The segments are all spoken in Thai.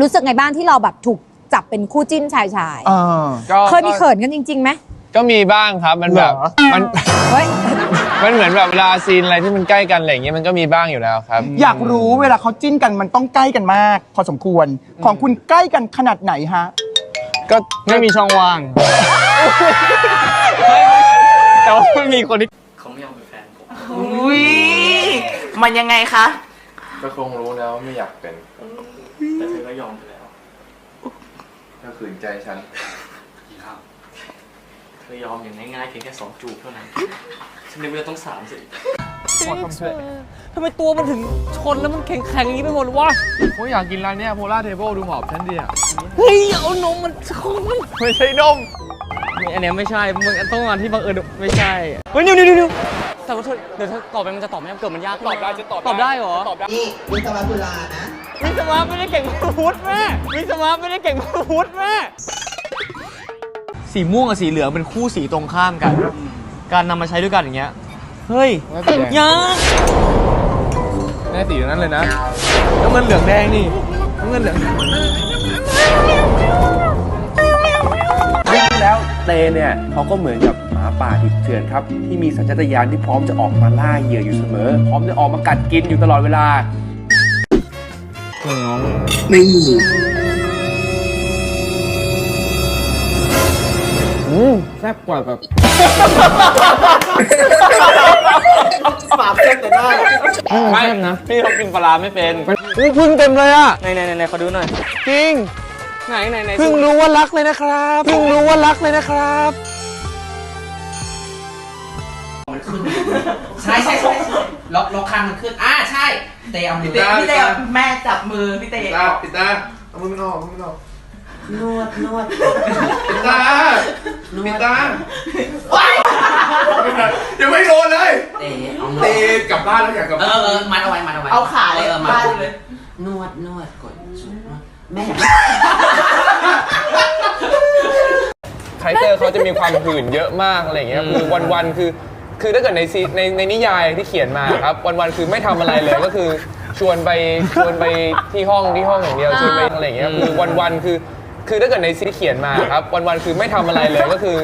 รู้สึกไงบ้างที่เราแบบถูกจับเป็นคู่จิ้นชายชายเออก็เคยมีเขินกันจริงๆไหมก็มีบ้างครับ มันแบบ เหรอ มัน เฮ้ย มันเหมือนแบบเวลาซีนอะไรที่มันใกล้กันอะไรอย่างเงี้ยมันก็มีบ้างอยู่แล้วครับ อยากรู้เวลาเขาจิ้นกันมันต้องใกล้กันมาก พอสมควรของคุณใกล้กันขนาดไหนฮะ ก็ไม่มีช่องว่าง แต่ว่ามันมีคนที่เขาไม่ยอมเป็นแฟนผม อุ้ยมันยังไงคะ ก็คงรู้แล้วว่าไม่อยากเป็นแต่เธอ ก็ยอมไปแล้วก็ขืนใจฉันเธอยอมอย่างง่ายๆเพียงแค่สองจูบเท่านั้น ฉันนึกว่าต้องสามสิทำไมตัวมันถึงชนแล้วมันแข็งๆอย่างนี้ไปหมดวะผมอยากกินร้านเนี้ยโพล่าเทเบิลดูหมอบฉันดิอะเฮ้ยเอานมมันชนไม่ใช่นมอันเนี้ยไม่ใช่มึงต้องอันที่บังเอิญไม่ใช่เฮ้ยนิวนิวนิวนิวแต่ว่าเธอเดี๋ยวเธอตอบไปมันจะตอบไหมเกิดมันยากตอบได้จะตอบตอบได้เหรอตอบได้นี่วิศวะจุฬานะ วิศวะไม่ได้เก่งพุทธแม่วิศวะไม่ได้เก่งพุทธแม่สีม่วงกับสีเหลืองเป็นคู่สีตรงข้ามกัน การนำมาใช้ด้วยกันอย่างเงี้ย เฮ้ยไม่เป็นไรยากแม่สีอยู่นั้นเลยนะน้ำเงินเหลืองแดงนี่น้ำเงินเหลืองแล้วเตเนี่ยเขาก็เหมือนกับหมาป่าดิบเถื่อนครับ ที่มีสัญชาตญาณที่พร้อมจะออกมาล่าเหยื่ออยู่เสมอ พร้อมจะออกมากัดกินอยู่ตลอดเวลา ไม่มีอืมแซ่บกว่าแบบปากเส้นแต่หน้ไม่นะพี่เขากินปลาร้าไม่เป็นอู้พึ่งเต็มเลยอะไหนไหนไหนไหนขอดูหน่อย จริง ไหนไหนไหนพิ่งรู้ว่ารักเลยนะครับพิ่งรู้ว่ารักเลยนะครับ ใช่ใช่ใช่ ล็อกล็อกคันมันขึ้น อ่าใช่ เตะเอามือพี่เต้พี่เต้แม่จับมือพี่เต้ปิดตาปิดตาเอามือมันออกเอามือมันออกนวดนวดปิดตาปิดตาเดี๋ยวไม่โดนเลยเตะเอานวเตดกลับบ้านแล้วอยากกลับเอบ้าอนเออมัดเอาไว้มัดเอาไว้เอาขาเลยเออมับ้าดนเลย นวดนวดกดชุดนวดแม่คาแรคเตอร์เขาจะมีความหื่นเยอะมากอะไรอย่างเงี้ยคือวันๆคือ คือถ้าเกิดในซีในในนิยายที่เขียนมาครับ วันๆคือไม่ทำอะไรเลยก็คือ ชวนไปชวนไปที่ห้องที่ห้องอย่างเดียวชวนไปอะไรอย่างเงี้ยคือวันๆคือ คือถ้าเกิดในซีที่เขียนมาครับวันๆคือไม่ทำอะไรเลยก็คือ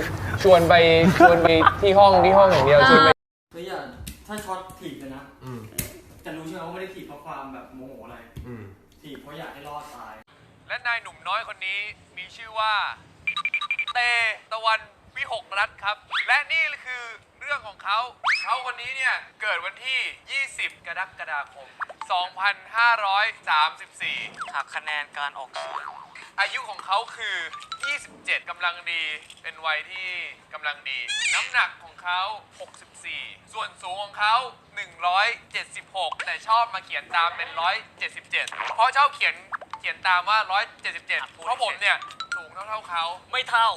ชวนไปชวนไปที่ห้องที่ห้องอย่างเดียวชวนไป เฮ้ยอย่าถ้าช็อตถีบเลยนะจะรู้ใช่ไหมว่าไม่ได้ถีบเพราะความแบบโมโหอะไรถีบเพราะอยากให้รอดตาย และนายหนุ่มน้อยคนนี้มีชื่อว่า เตตะวัน วิหกรัฐครับ และนี่คือเรื่องของเขา เขาคนนี้เนี่ย เกิดวันที่ 20 กรกฎาคม 2534 หักคะแนนการออกเสียงอายุของเขาคือ 27 กำลังดี เป็นวัยที่กำลังดี น้ำหนักของเขา 64 ส่วนสูงของเขา 176 แต่ชอบมาเขียนตามเป็น 177 เพราะชอบเขียนเขียนตามว่า 177 เพราะผมเนี่ย สูงเท่าเท่าๆเขา ไม่เท่า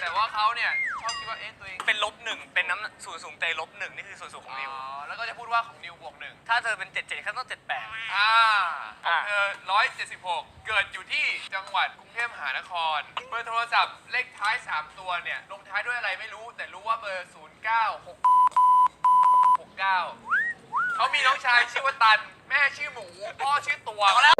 แต่ว่าเขาเนี่ยชอบคิดว่าเอ๊ะตัวเองเป็นลบหนึ่งเป็นน้ำสูงสูงเตลบหนึ่งนี่คือส่วนสูงของนิว อ๋อแล้วก็จะพูดว่าของนิวบวกหนึ่งถ้าเธอเป็นเจ็ดเจ็ดเขาต้องเจ็ดแปด อ่าขออ่างเธอ176 เกิดอยู่ที่จังหวัดกรุงเทพมหานคร เบอร์โทรศัพท์เลขท้าย 3 ตัวเนี่ย ลงท้ายด้วยอะไรไม่รู้ แต่รู้ว่าเบอร์ 096669เขามีน้องชายชื่อว่าตัน แม่ชื่อหมู พ่อชื่อตัวแล้ว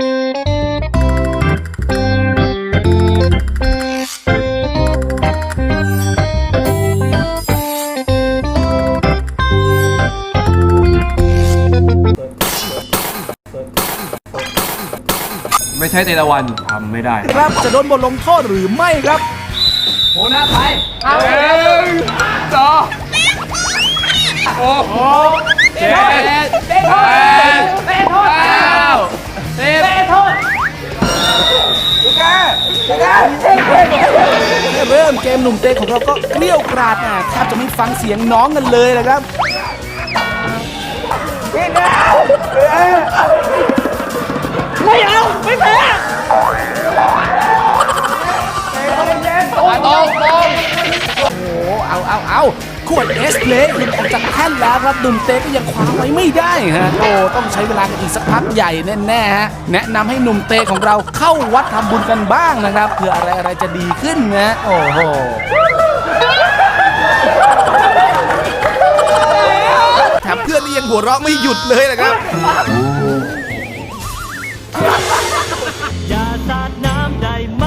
ไม่ใช่เตตะวันทำไม่ได้ครับจะโดนบทลงโทษหรือไม่ครับหนึ่งสองโอ้โหเจ็ดแปดเก้าสิบเริ่มเกมหนุ่มเตะของเราก็เกลี้ยวกราดอะแทบจะไม่ฟังเสียงน้องกันเลยนะครับ ตรงตรงโอ้เอาเอาเอาขวดเอสเลหลุดออกจากแท่นแล้วครับหนุ่มเตก็ยังคว้าไว้ไม่ได้ฮะ โอ้ต้องใช้เวลากันอีกสักพักใหญ่แน่ๆฮะ แนะนำให้หนุ่มเตของเราเข้าวัดทำบุญกันบ้างนะครับเพื่ออะไรอะไรจะดีขึ้นนะโอ้โหแถมเพื่อนนี่ยังหัวเราะไม่หยุดเลยนะครับ อย่าสาดน้ำได้ไหม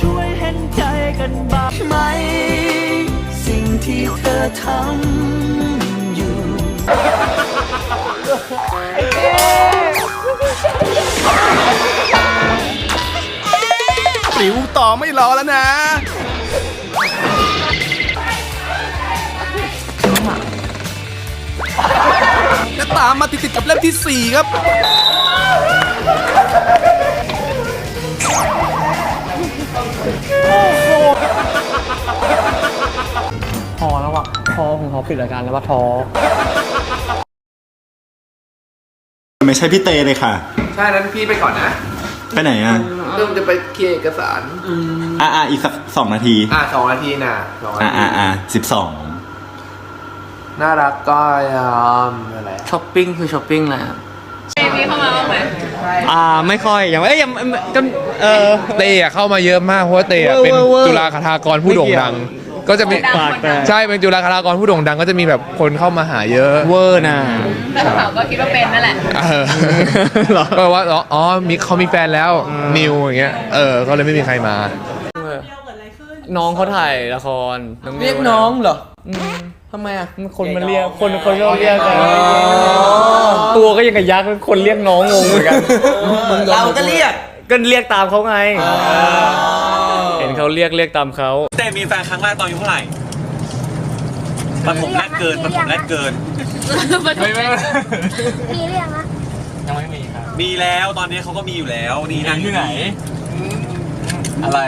ช่วยเห็นใจกันบ้างไหม สิ่งที่เธอทำอยู่ปลิวต่อไม่รอแล้วนะ ตามมาติดๆกับเล่มที่ 4 ครับพอแล้วว่ะพอของเขาปิดรายการแล้วว่าท้อไม่ใช่พี่เตเลยค่ะ ใช่นั้นพี่ไปก่อนนะ ไปไหนอะเริ่มจะไปเคลียร์เอกสาร อ่าอ่าอีกสักสองนาที อะสองนาทีนะสองนาอ่าทีอ่าอ่าสิบสอง น่ารักก็ยอมอะไรช้อปปิ้งคือช้อปปิ้งแหละมีเข้ามาบ้างไหมอ่าไม่ค่อยยังเอ้ยยังก็เออ เตะเข้ามาเยอะมากเพราะว่าเตะเวอร์เป็นเวอร์จุฬาคทากรผู้โด่งดังก็จะมีปากแตกใช่เป็นจุฬาคทากรผู้โด่งดัง ก็จะมีแบบคนเข้ามาหาเยอะเวอร์นะเออเหรอ ก็ว่าอ๋ออ๋อมีเขามีแฟนแล้วนิวอย่างเงี้ยเออก็เลยไม่มีใครมา น้องเขาถ่ายละครเรียกน้องเหรอทำไมอะคนมันเรียกคนคนชอบเรียกกันตัวก็ยังกับยักษ์คนเรียกน้องงงเหมือนกัน เราก็เรียก ก็เรียกตามเขาไง เห็นเขาเรียกเรียกตามเขาแต่มีแฟนครั้งแรกตอนอายุเท่าไหร่ปฐมแรกเกินปฐมแรกเกิน ไม่ไม่มีเรื่องอะยังไม่มีครับมีแล้วตอนนี้เขาก็มีอยู่แล้วนี่นั่งที่ไหน อะไร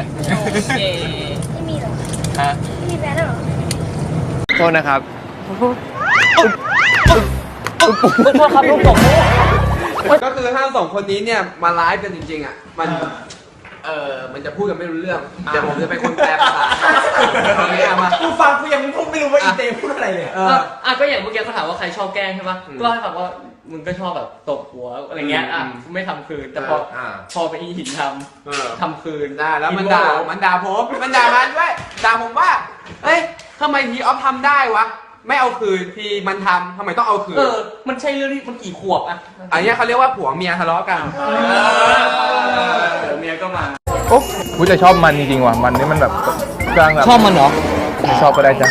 ไม่มีหรอฮะ ไม่มีแฟนแล้วเหรอ โทษนะครับโทษครับลูกผมก็คือถ้าสองคนนี้เนี่ยมาไลฟ์กันจริงๆอะมันเออมันจะพูดกันไม่รู้เรื่องเดี๋ยวผมจะเป็นคนแปลภาษาเอางี้เอามากูฟังกูยังพูดไม่รู้ว่าอีเตพูดอะไรเลยเอออะก็อย่างเมื่อกี้เขาถามว่าใครชอบแกล้งใช่ปะก็ให้ฟังว่ามึงก็ชอบแบบตบหัวอะไรเงี้ยอะไม่ทำคืนแต่พออ่าพอไปอีหินทเออำทำคืนได้แล้วมันด่ามันด่าผมมันด่ามันด้วยด่าผมว่าเฮ้ย ทำไมทีออฟทำได้วะ ไม่เอาคืนทีมันทำทำไมต้องเอาคืน เออ มันใช่เรื่องที่มันกี่ขวบอะอันเนี้ยเขาเรียกว่าผัวเมียทะเลาะกันเดี๋ยวเมียก็มา โอ้กูจะชอบมันจริงๆว่ะ มันนี่มันแบบกลางแบบชอบมันเหรอ ไม่ชอบก็ได้จ้ะ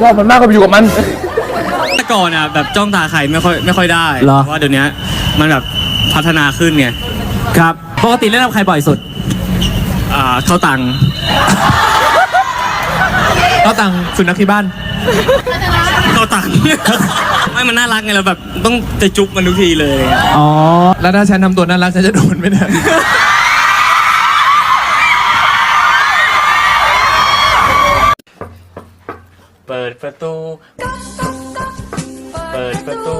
ชอบมันมากกว่าไปอยู่กับมัน แต่ก่อนอะแบบจ้องตาใครไม่ค่อยไม่ค่อยได้เหรอ เพราะว่าเดี๋ยวนี้มันแบบพัฒนาขึ้นไงครับ ปกติเล่นกับใครบ่อยสุด อ่าเข้าตังค์ เข้าตังค์สุนัขที่บ้านเข้าตังค์ไม่มันน่ารักไงเราแบบต้องจะจุ๊บมันทุกทีเลยอ๋อ แล้วถ้าฉันทำตัวน่ารักฉันจะโดนไหมเนี่ยเปิดประตู เปิดประตู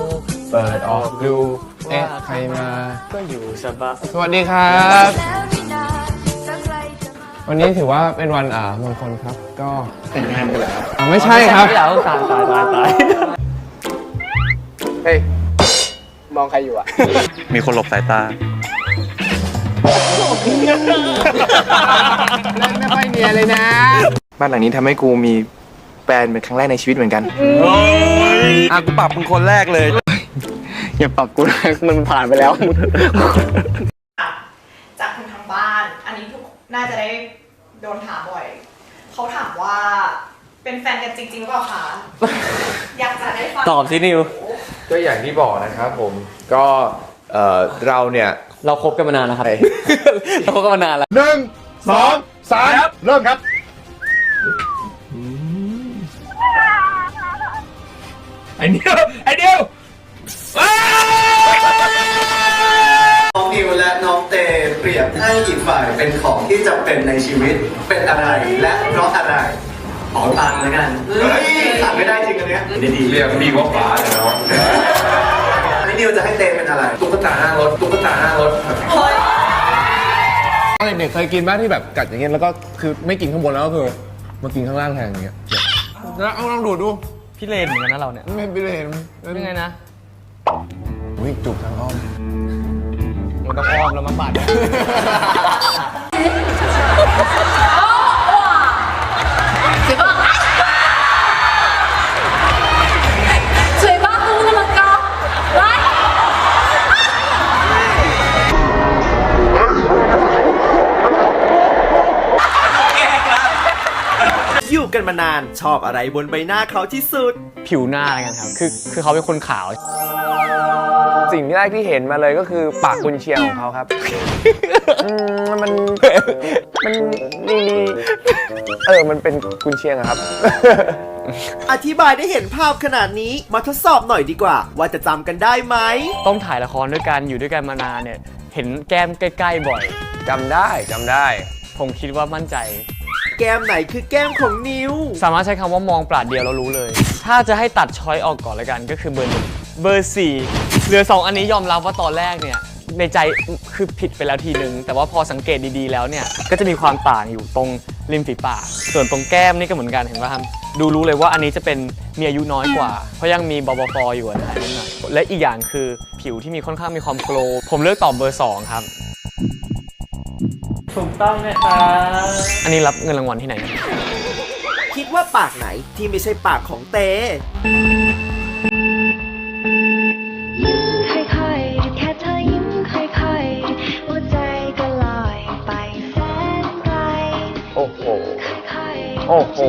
เปิดออกดู เอ๊ะ ใครมา ก็อยู่สบายสวัสดีครับ วันนี้ถือว่าเป็นวันอ่ามงคลครับ ก็แต่งงานกันแล้วไม่ใช่ครับ ไม่อยากต้องตายตายตายตายเฮ้ย มองใครอยู่อะ มีคนหลบสายตา เล่นไม่ค่อยเนียนเลยนะ บ้านหลังนี้ทำให้กูมีแฟนเป็นครั้งแรกในชีวิตเหมือนกัน อะกูปรับมึงคนแรกเลย อย่าปรับกูนะมันผ่านไปแล้ว จากคนทางบ้าน อันนี้ทุกน่าจะได้ โดนถามบ่อย เขาถามว่าเป็นแฟนกันจริงๆหรือเปล่าคะ อยากจะได้ฟังตอบสินิว ก็อย่างที่บอกนะครับผมก็เอ่อเราเนี่ยเราคบกันมานานแล้วครับ เราคบกันมานานแล้ว หนึ่งสองสามเริ่มครับ ไอ้เดียวไอ้เดียว น้องนิวและน้องเตเปรียบให้อีกฝ่ายเป็นของที่จำเป็นในชีวิตเป็นอะไรและเพราะอะไรขอตังค์แล้วกันเฮ้ยตังค์ไม่ได้จริงอันเนี้ยดีดีเรียกพี่ว่าป๋าเนาะนี่นิวจะให้เตเป็นอะไร ตุ๊กตาหน้ารถตุ๊กตาหน้ารถครับตอนเด็กๆเคยกินบ้างที่แบบกัดอย่างเงี้ยแล้วก็คือไม่กินข้างบนแล้วก็คือมากินข้างล่างแทนอย่างเงี้ยแล้วเอาลองดูดดูพี่เลนเหมือนกันนะเราเนี่ยไม่ไม่เห็นยังไงนะอุ้ยจุกทางอ้อม มันต้องอ้อมแล้วมาปัด สวยปะสปะกูจะมากอล์ฟไรอยู่กันมานานชอบอะไรบนใบหน้าเขาที่สุด ผิวหน้าอะไรกันครับ คือ คือเขาเป็นคนขาว สิ่งที่แรกที่เห็นมาเลยก็คือปากกุนเชียงของเขาครับอืมมันมันนี่นี่เออมันเป็นกุนเชียงอะครับ อธิบายได้เห็นภาพขนาดนี้มาทดสอบหน่อยดีกว่า ว่าจะจำกันได้ไหม ต้องถ่ายละครด้วยกันอยู่ด้วยกันมานานเนี่ย เห็นแก้มใกล้ๆบ่อย จำได้จำได้ ผมคิดว่ามั่นใจ แก้มไหนคือแก้มของนิว สามารถใช้คำว่ามองปราดเดียวเรารู้เลย ถ้าจะให้ตัดช้อยออกก่อนละกันก็คือเบอร์หนึ่ง เบอร์สี่เหลือ 2 อันนี้ยอมรับว่าตอนแรกเนี่ย ในใจคือผิดไปแล้วทีนึง แต่ว่าพอสังเกตดีๆแล้วเนี่ย ก็จะมีความต่างอยู่ตรงริมฝีปาก ส่วนตรงแก้มนี่ก็เหมือนกันเห็นป่ะครับดูรู้เลยว่าอันนี้จะเป็นมีอายุน้อยกว่า เพราะยังมีบอบฟอยู่อะนะนิดหน่อยและอีกอย่างคือผิวที่มีค่อนข้างมีความโกลว์ผมเลือกตอบเบอร์สองครับ ถูกต้องนะครับอันนี้รับเงินรางวัลที่ไหน คิดว่าปากไหนที่ไม่ใช่ปากของเต ห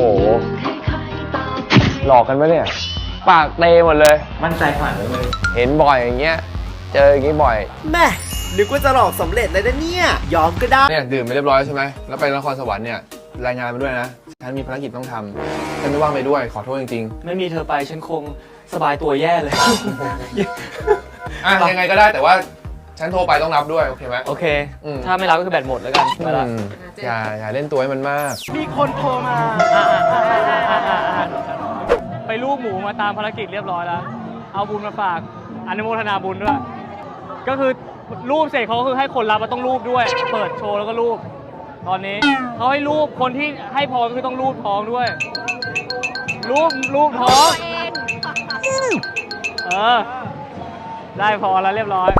ค่อยๆต่อไปหลอกกันปะเนี่ย ปากเตหมดเลย มั่นใจขนาดเลย เห็นบ่อยอย่างเงี้ย เจออย่างงี้บ่อย แม่นึกว่าจะหลอกสำเร็จเลยนะเนี่ย ยอมก็ได้ เนี่ยดื่มไปเรียบร้อยใช่ไหม แล้วไปนครสวรรค์เนี่ยรายงานมาด้วยนะ ฉันมีภารกิจต้องทำฉันไม่ว่างไปด้วย ขอโทษจริงไม่มีเธอไปฉันคงสบายตัวแย่เลย ๆ อะยังไงก็ได้แต่ว่า ฉันโทรไปต้องรับด้วย โอเคไหม โอเค อืม ถ้าไม่รับก็คือแบตหมดแล้วกันไปละอืมอย่าอย่าเล่นตัวให้มันมาก มีคนโทรมาไปรูปหมูมาตามภารกิจเรียบร้อยแล้ว เอาบุญมาฝากอนุโมทนาบุญด้วย ก็คือรูปเสร็จเขาก็คือให้คนรับมาต้องรูปด้วย เปิดโชว์แล้วก็รูป ตอนนี้เขาให้รูปคนที่ให้พรก็คือต้องรูปท้องด้วย รูปรูปท้อง เออ ได้พอแล้วเรียบร้อย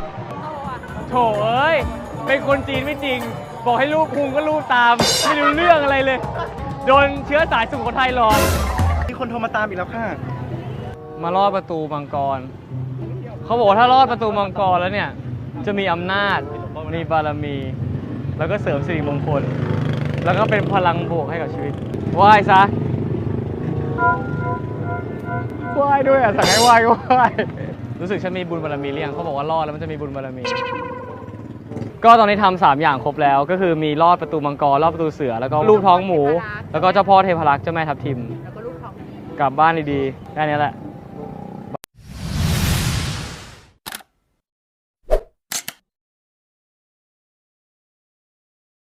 โถเอ้ย เป็นคนจีนไม่จริง บอกให้รูปพุงก็รูปตาม ไม่รู้เรื่องอะไรเลย โดนเชื้อสายสุโขทัยหลอกมีคนโทรมาตามอีกแล้วค่ะ มาลอดประตูมังกร เขาบอกว่าถ้ารอดประตูมังกรแล้วเนี่ย จะมีอำนาจ มีบารมี แล้วก็เสริมสิริมงคล แล้วก็เป็นพลังบวกให้กับชีวิตไหว้ซะไหว้ด้วยอะสั่งให้ไหว้ก็ไหว้รู้สึกฉันมีบุญบารมีหรือยังเขาบอกว่ารอดแล้วมันจะมีบุญบารมี ก็ตอนนี้ทำสามอย่างครบแล้ว ก็คือมีลอดประตูมังกรลอดประตูเสือ แล้วก็รูปท้องหมู แล้วก็เจ้าพ่อเทพรักษ์เจ้าแม่ทับทิม แล้วก็รูปท้องกลับบ้านดีๆแค่นี้แหละ